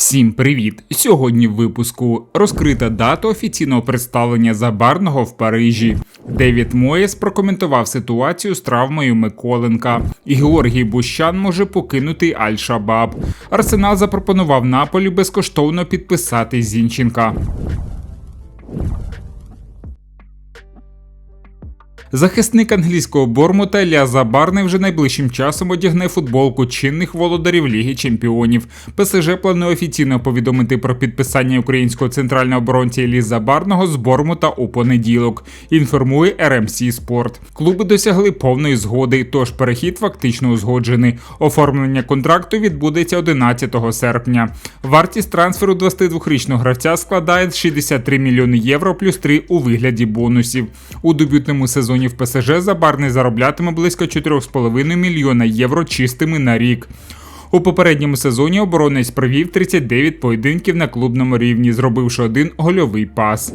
Всім привіт! Сьогодні в випуску розкрита дата офіційного представлення Забарного в Парижі. Девід Моєс прокоментував ситуацію з травмою Миколенка. І Георгій Бущан може покинути Аль-Шабаб. Арсенал запропонував Наполі безкоштовно підписати Зінченка. Захисник англійського Бормута Ля Забарний вже найближчим часом одягне футболку чинних володарів Ліги Чемпіонів. ПСЖ планує офіційно повідомити про підписання українського центрального оборонця Лі Забарного з Бормута у понеділок. Інформує RMC Спорт. Клуби досягли повної згоди, тож перехід фактично узгоджений. Оформлення контракту відбудеться 11 серпня. Вартість трансферу 22-річного гравця складає 63 мільйони євро плюс 3 у вигляді бонусів. У дебютному сезоні сезоні в ПСЖ Забарний зароблятиме близько 4,5 мільйона євро чистими на рік. У попередньому сезоні оборонець провів 39 поєдинків на клубному рівні, зробивши один гольовий пас.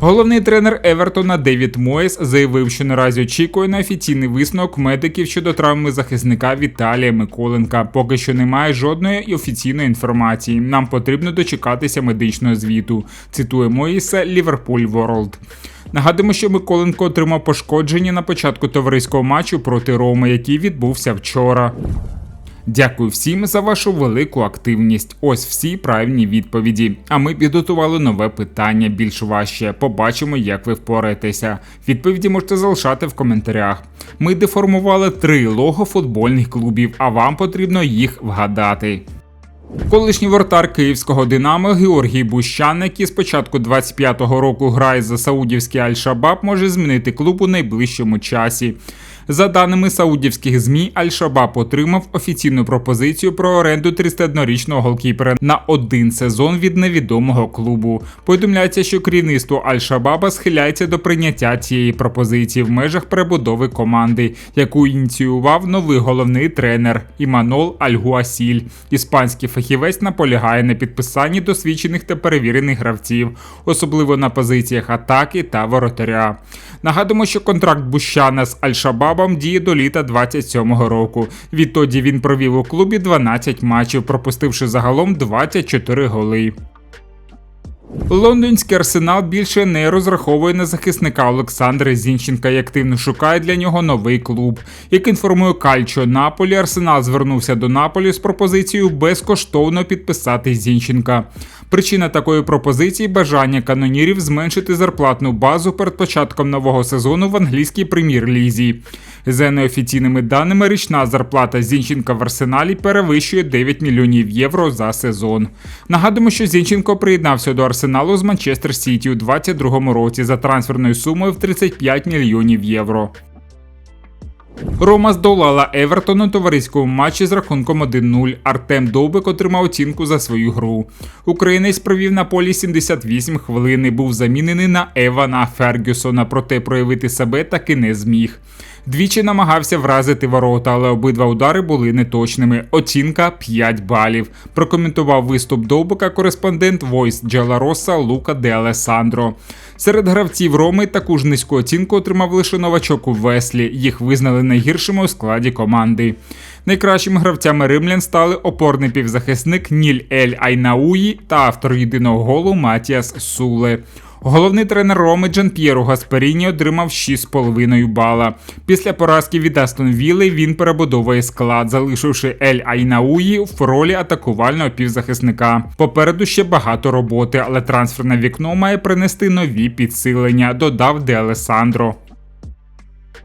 Головний тренер Евертона Девід Моєс заявив, що наразі очікує на офіційний висновок медиків щодо травми захисника Віталія Миколенка. Поки що немає жодної офіційної інформації. Нам потрібно дочекатися медичного звіту. Цитує Моїса Ліверпуль Ворлд. Нагадуємо, що Миколенко отримав пошкодження на початку товариського матчу проти Роми, який відбувся вчора. Дякую всім за вашу велику активність. Ось всі правильні відповіді. А ми підготували нове питання більш важче. Побачимо, як ви впораєтеся. Відповіді можете залишати в коментарях. Ми деформували три лого футбольних клубів, а вам потрібно їх вгадати. Колишній вратар київського Динамо Георгій Бущан, який з початку 25-го року грає за Саудівський Аль-Шабаб, може змінити клуб у найближчому часі. За даними саудівських змі, Аль-Шабаб отримав офіційну пропозицію про оренду 31-річного голкіпера на один сезон від невідомого клубу. Повідомляється, що керівництво Аль-Шабаба схиляється до прийняття цієї пропозиції в межах перебудови команди, яку ініціював новий головний тренер Іманол Аль-Гуасіль. Іспанський фахівець наполягає на підписанні досвідчених та перевірених гравців, особливо на позиціях атаки та воротаря. Нагадуємо, що контракт Бущана з Аль-Шабабом діє до літа 27-го року. Відтоді він провів у клубі 12 матчів, пропустивши загалом 24 голи. Лондонський арсенал більше не розраховує на захисника Олександра Зінченка і активно шукає для нього новий клуб. Як інформує Кальчо Наполі, Арсенал звернувся до Наполі з пропозицією безкоштовно підписати Зінченка. Причина такої пропозиції бажання канонірів зменшити зарплатну базу перед початком нового сезону в англійській прем'єр-лізі. За неофіційними даними, річна зарплата Зінченка в арсеналі перевищує 9 мільйонів євро за сезон. Нагадуємо, що Зінченко приєднався до арсеналу з Манчестер Сіті у 2022 році за трансферною сумою в 35 мільйонів євро. Рома здолала Евертон у товариському матчі з рахунком 1-0. Артем Довбик отримав оцінку за свою гру. Українець провів на полі 78 хвилин і був замінений на Евана Фергюсона, проте проявити себе таки не зміг. Двічі намагався вразити ворота, але обидва удари були неточними. Оцінка 5 балів. Прокоментував виступ довбика кореспондент Войс Джелароса Лука де Алесандро. Серед гравців Роми таку ж низьку оцінку отримав лише новачок у Веслі. Їх визнали найгіршими у складі команди. Найкращими гравцями римлян стали опорний півзахисник Ніль Ель Айнауї та автор єдиного голу Матіас Суле. Головний тренер Роми Джан П'єру Гасперіні отримав 6,5 бала. Після поразки від Астон Вілли він перебудовує склад, залишивши Ель Айнауї в ролі атакувального півзахисника. Попереду ще багато роботи, але трансферне вікно має принести нові підсилення, додав Де Алесандро.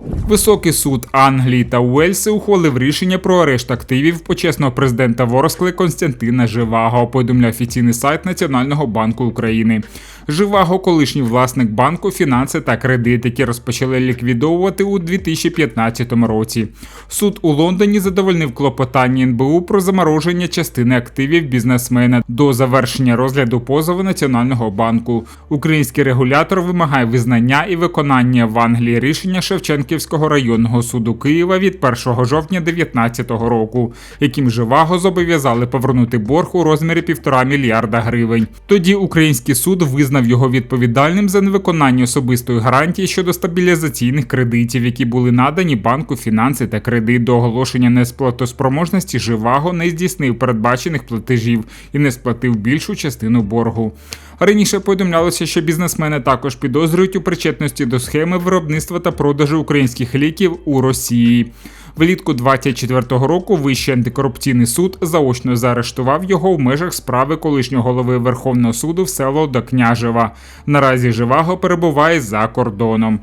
Високий суд Англії та Уельси ухвалив рішення про арешт активів почесного президента Ворскли Константина Живаго. Повідомляє офіційний сайт Національного банку України. Живаго, колишній власник банку, фінанси та кредит, які розпочали ліквідовувати у 2015 році. Суд у Лондоні задовольнив клопотання НБУ про замороження частини активів бізнесмена до завершення розгляду позову Національного банку. Український регулятор вимагає визнання і виконання в Англії рішення Шевченківського районного суду Києва від 1 жовтня 2019 року, яким Живаго зобов'язали повернути борг у розмірі півтора мільярда гривень. Тоді український суд визнав його відповідальним за невиконання особистої гарантії щодо стабілізаційних кредитів, які були надані банку фінанси та кредит до оголошення несплатоспроможності Живаго не здійснив передбачених платежів і не сплатив більшу частину боргу. Раніше повідомлялося, що бізнесмени також підозрюють у причетності до схеми виробництва та продажу українських ліків у Росії. Влітку 24-го року Вищий антикорупційний суд заочно заарештував його в межах справи колишнього голови Верховного суду Всеволода Княжева. Наразі Живаго перебуває за кордоном.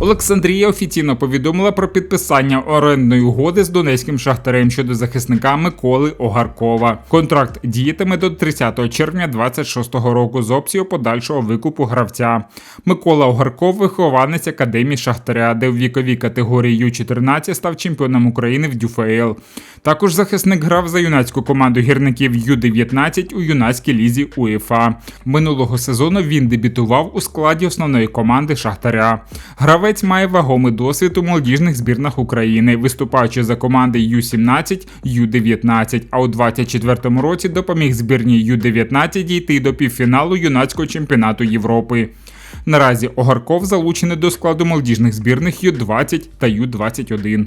Олександрія офіційно повідомила про підписання орендної угоди з донецьким шахтарем щодо захисника Миколи Огаркова. Контракт діятиме до 30 червня 2026 року з опцією подальшого викупу гравця. Микола Огарков вихованець академії Шахтаря, де в віковій категорії Ю-14 став чемпіоном України в ДЮФЛ. Також захисник грав за юнацьку команду гірників Ю-19 у юнацькій лізі УЄФА. Минулого сезону він дебютував у складі основної команди Шахтаря. Гравець має вагомий досвід у молодіжних збірнах України, виступаючи за команди Ю-17, Ю-19, а у 24-му році допоміг збірній Ю-19 дійти до півфіналу юнацького чемпіонату Європи. Наразі Огарков залучений до складу молодіжних збірних Ю-20 та Ю-21.